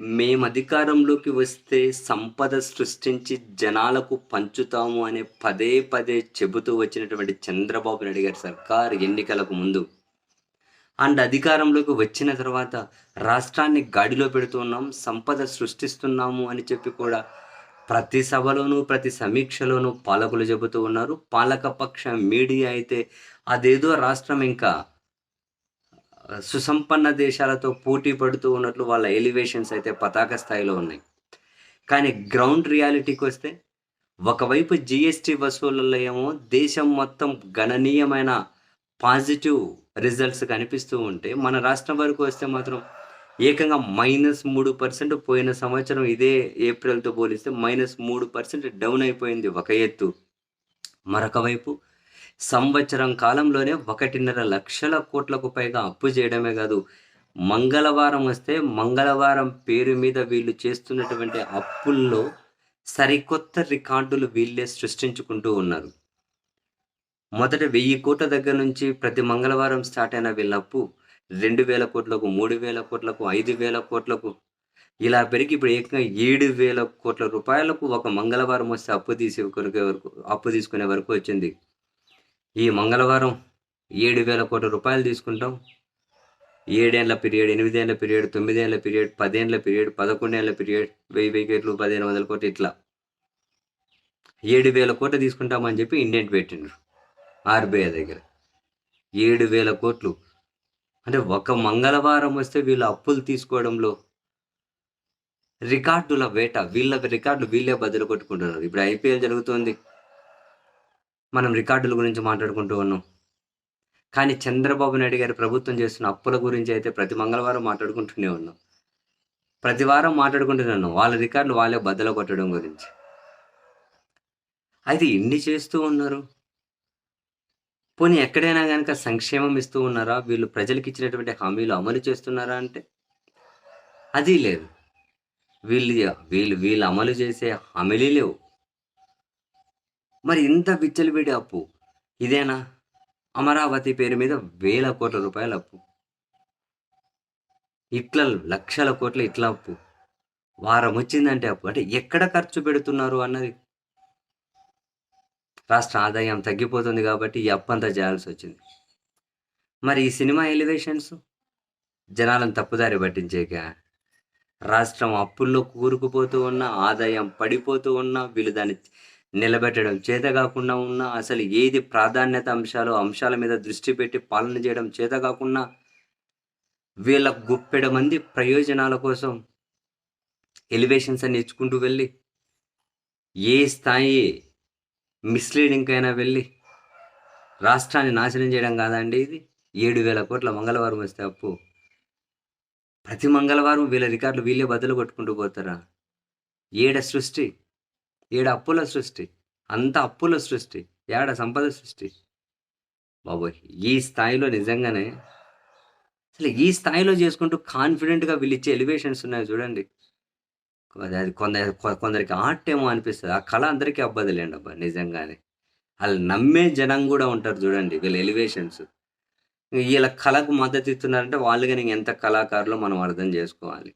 మేము అధికారంలోకి వస్తే సంపద సృష్టించి జనాలకు పంచుతాము అనే పదే పదే చెబుతూ వచ్చినటువంటి చంద్రబాబు నాయుడు గారి సర్కార్ ఎన్నికలకు ముందు. అండ్ అధికారంలోకి వచ్చిన తర్వాత రాష్ట్రాన్ని గాడిలో పెడుతున్నాం సంపద సృష్టిస్తున్నాము అని చెప్పి కూడా ప్రతి సభలోనూ ప్రతి సమీక్షలోనూ పాలకులు చెబుతూ ఉన్నారు. పాలకపక్ష మీడియా అయితే అదేదో రాష్ట్రం ఇంకా సుసంపన్న దేశాలతో పోటీ పడుతూ ఉన్నట్లు వాళ్ళ ఎలివేషన్స్ అయితే పతాక స్థాయిలో ఉన్నాయి. కానీ గ్రౌండ్ రియాలిటీకి వస్తే ఒకవైపు జిఎస్టి వసూళ్ళలో ఏమో దేశం మొత్తం గణనీయమైన పాజిటివ్ రిజల్ట్స్ కనిపిస్తూ ఉంటే మన రాష్ట్రం వరకు వస్తే మాత్రం ఏకంగా మైనస్ మూడు పర్సెంట్ పోయిన సంవత్సరం ఇదే ఏప్రిల్తో పోలిస్తే మైనస్ మూడు పర్సెంట్ డౌన్ అయిపోయింది ఒక ఎత్తు. మరొక వైపు సంవత్సరం కాలంలోనే ఒకటిన్నర లక్షల కోట్లకు పైగా అప్పు చేయడమే కాదు మంగళవారం వస్తే మంగళవారం పేరు మీద వీళ్ళు చేస్తున్నటువంటి అప్పుల్లో సరికొత్త రికార్డులు వీళ్ళే సృష్టించుకుంటూ ఉన్నారు. మొదట వెయ్యి కోట్ల దగ్గర నుంచి ప్రతి మంగళవారం స్టార్ట్ అయిన వీళ్ళ అప్పు రెండు వేల కోట్లకు మూడు వేల కోట్లకు ఐదు వేల కోట్లకు. ఇలా పెరిగి ఇప్పుడు ఏకంగా ఏడు వేల కోట్ల రూపాయలకు ఒక మంగళవారం వస్తే అప్పు తీసే వరకు అప్పు తీసుకునే వరకు వచ్చింది. ఈ మంగళవారం ఏడు వేల కోట్ల రూపాయలు తీసుకుంటాం. ఏడేళ్ళ పీరియడ్ ఎనిమిదేళ్ళ పీరియడ్ తొమ్మిదేళ్ళ పీరియడ్ పదేళ్ళ పీరియడ్ పదకొండేళ్ళ పీరియడ్ వెయ్యి వెయ్యి కోట్లు పదిహేను వందల కోట్లు ఇట్లా. ఏడు వేల కోట్లు తీసుకుంటామని చెప్పి ఇండియన్ పెట్టిండ్రు ఆర్బీఐ దగ్గర. ఏడు వేల కోట్లు. అంటే ఒక మంగళవారం వస్తే వీళ్ళు అప్పులు తీసుకోవడంలో రికార్డుల వేట వీళ్ళ రికార్డులు వీళ్ళే బదులు కొట్టుకుంటున్నారు. ఇప్పుడు ఐపీఎల్ జరుగుతోంది. మనం రికార్డుల గురించి మాట్లాడుకుంటూ ఉన్నాం. కానీ చంద్రబాబు నాయుడు గారి ప్రభుత్వం చేస్తున్న అప్పుల గురించి అయితే ప్రతి మంగళవారం మాట్లాడుకుంటూనే ఉన్నాం. ప్రతి వారం మాట్లాడుకుంటున్నాను వాళ్ళ రికార్డులు వాళ్ళే బద్దలు కొట్టడం గురించి. అయితే ఇన్ని చేస్తూ ఉన్నారు. పోనీ ఎక్కడైనా కనుక సంక్షేమం ఇస్తూ ఉన్నారా? వీళ్ళు ప్రజలకు ఇచ్చినటువంటి హామీలు అమలు చేస్తున్నారా అంటే? అది లేదు. వీళ్ళు వీళ్ళు వీళ్ళు అమలు చేసే హామీలే లేవు. మరి ఇంత విచ్చలవిడి అప్పు? ఇదేనా? అమరావతి పేరు మీద వేల కోట్ల రూపాయల అప్పు. ఇట్లా లక్షల కోట్ల ఇట్లా అప్పు. వారం వచ్చిందంటే అప్పు. అంటే ఎక్కడ ఖర్చు పెడుతున్నారు అన్నది. రాష్ట్ర ఆదాయం తగ్గిపోతుంది కాబట్టి ఈ అప్పు అంతా చేయాల్సి వచ్చింది. మరి ఈ సినిమా ఎలివేషన్స్? జనాలను తప్పుదారి పట్టించేక? రాష్ట్రం అప్పుల్లో కూరుకుపోతూ ఉన్న ఆదాయం పడిపోతూ ఉన్నా వీళ్ళు దాన్ని నిలబెట్టడం. చేత కాకుండా ఉన్నా అసలు ఏది ప్రాధాన్యత అంశాలు అంశాల మీద దృష్టి పెట్టి పాలన చేయడం చేత కాకుండా వీళ్ళ గుప్పెడ మంది ప్రయోజనాల కోసం ఎలివేషన్స్ అని ఇచ్చుకుంటూ వెళ్ళి ఏ స్థాయి మిస్లీడింగ్ అయినా వెళ్ళి రాష్ట్రాన్ని నాశనం చేయడం కాదండి ఇది. ఏడు వేల కోట్ల మంగళవారం వస్తే అప్పు. ప్రతి మంగళవారం వీళ్ళ రికార్డులు వీళ్ళే బదులు కొట్టుకుంటూ పోతారా? ఏడ సృష్టి? ఏడ అప్పుల సృష్టి అంత అప్పుల సృష్టి ఏడ సంపద సృష్టి? బాబోయ్ ఈ స్థాయిలో నిజంగానే అసలు ఈ స్థాయిలో చేసుకుంటూ కాన్ఫిడెంట్గా వీళ్ళు ఇచ్చే ఎలివేషన్స్ ఉన్నాయి చూడండి. అది కొందరి కొందరికి ఆర్ట్ ఏమో అనిపిస్తుంది ఆ కళ అందరికీ అబ్బదిలేండి అబ్బా నిజంగానే. వాళ్ళు నమ్మే జనం కూడా ఉంటారు చూడండి వీళ్ళ ఎలివేషన్స్. వీళ్ళ కళకు మద్దతు ఇస్తున్నారంటే వాళ్ళు కానీ ఎంత కళాకారులో మనం అర్థం చేసుకోవాలి.